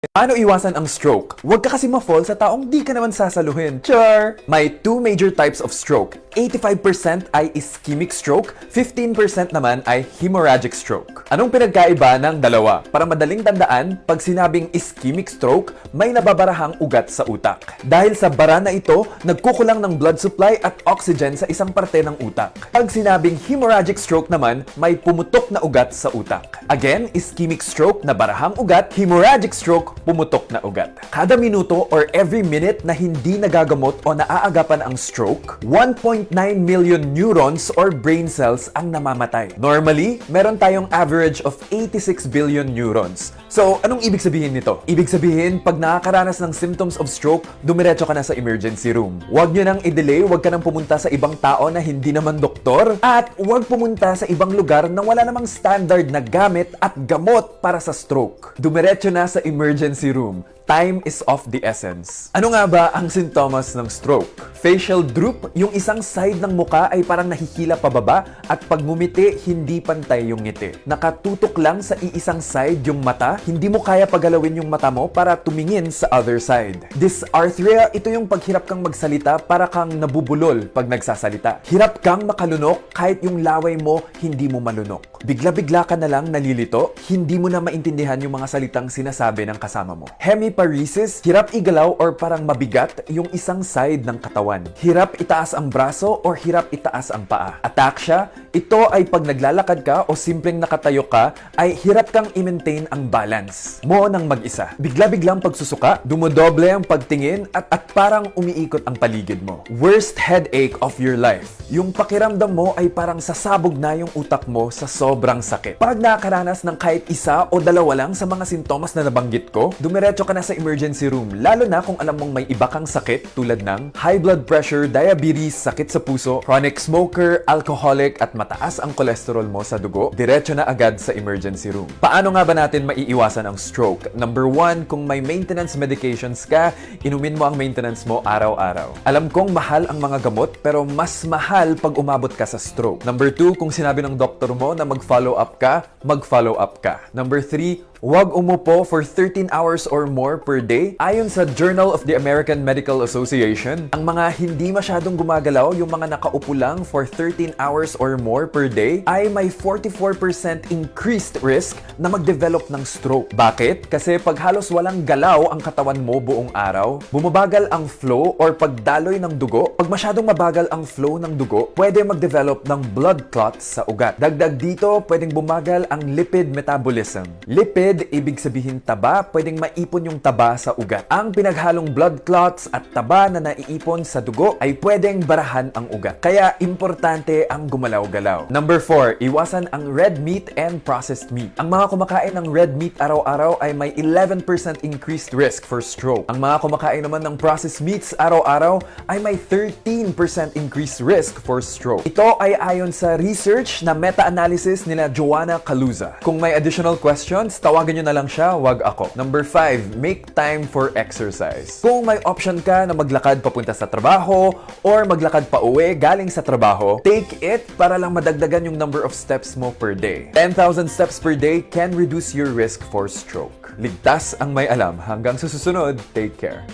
Paano iwasan ang stroke? Huwag ka kasi ma-fall sa taong di ka naman sasaluhin. Char! May two major types of stroke. 85% ay ischemic stroke, 15% naman ay hemorrhagic stroke. Anong pinagkaiba ng dalawa? Para madaling tandaan, pag sinabing ischemic stroke, may nababarahang ugat sa utak. Dahil sa bara na ito, nagkukulang ng blood supply at oxygen sa isang parte ng utak. Pag sinabing hemorrhagic stroke naman, may pumutok na ugat sa utak. Again, ischemic stroke na barahang ugat, hemorrhagic stroke, pumutok na ugat. Kada minuto or every minute na hindi nagagamot o naaagapan ang stroke, 1.9 million neurons or brain cells ang namamatay. Normally, meron tayong average of 86 billion neurons. So, anong ibig sabihin nito? Ibig sabihin, pag nakakaranas ng symptoms of stroke, dumiretso ka na sa emergency room. Huwag nyo nang i-delay, huwag ka nang pumunta sa ibang tao na hindi naman doktor, at huwag pumunta sa ibang lugar na wala namang standard na gamit at gamot para sa stroke. Dumiretso na sa emergency room. Time is of the essence. Ano nga ba ang sintomas ng stroke? Facial droop, yung isang side ng muka ay parang nahihila pababa at pag ngumiti, hindi pantay yung ngiti. Nakatutok lang sa iisang side yung mata, hindi mo kaya pagalawin yung mata mo para tumingin sa other side. Dysarthria, ito yung paghirap kang magsalita para kang nabubulol pag nagsasalita. Hirap kang makalunok kahit yung laway mo hindi mo malunok. Bigla-bigla ka na lang nalilito, hindi mo na maintindihan yung mga salitang sinasabi ng kasama mo. Hemiparesis, hirap igalaw or parang mabigat yung isang side ng katawan. Hirap itaas ang braso or hirap itaas ang paa. Ataxia, ito ay pag naglalakad ka o simpleng nakatayo ka, ay hirap kang i-maintain ang balance mo ng mag-isa. Bigla-biglang pagsusuka, dumodoble ang pagtingin at, at parang umiikot ang paligid mo. Worst headache of your life. Yung pakiramdam mo ay parang sasabog na yung utak mo sa sobrang sakit. Pag nakakaranas ng kahit isa o dalawa lang sa mga sintomas na nabanggit ko, dumiretso ka na sa emergency room. Lalo na kung alam mong may iba kang sakit tulad ng high blood pressure, diabetes, sakit sa puso, chronic smoker, alcoholic at mataas ang cholesterol mo sa dugo, diretso na agad sa emergency room. Paano nga ba natin maiiwasan ang stroke? Number one, kung may maintenance medications ka, inumin mo ang maintenance mo araw-araw. Alam kong mahal ang mga gamot, pero mas mahal pag umabot ka sa stroke. Number two, kung sinabi ng doktor mo na mag-follow up ka, mag-follow up ka. Number three, Huwag umupo for 13 hours or more per day. Ayon sa Journal of the American Medical Association, ang mga hindi masyadong gumagalaw, yung mga nakaupo lang for 13 hours or more per day, ay may 44% increased risk na mag-develop ng stroke. Bakit? Kasi pag halos walang galaw ang katawan mo buong araw, bumabagal ang flow or pagdaloy ng dugo. Pag masyadong mabagal ang flow ng dugo, pwede mag-develop ng blood clots sa ugat. Dagdag dito, pwedeng bumagal ang lipid metabolism. Lipid, ibig sabihin taba, pwedeng maipon yung taba sa ugat. Ang pinaghalong blood clots at taba na naiipon sa dugo ay pwedeng barahan ang ugat. Kaya importante ang gumalaw-galaw. Number 4, iwasan ang red meat and processed meat. Ang mga kumakain ng red meat araw-araw ay may 11% increased risk for stroke. Ang mga kumakain naman ng processed meats araw-araw ay may 13% increased risk for stroke. Ito ay ayon sa research na meta-analysis nila Joanna Caluza. Kung may additional questions, tawagan nyo na lang siya, wag ako. Number 5, make time for exercise. Kung may option ka na maglakad papunta sa trabaho or maglakad pa uwi galing sa trabaho, take it para lang madagdagan yung number of steps mo per day. 10,000 steps per day can reduce your risk for stroke. Ligtas ang may alam. Hanggang sa susunod, take care.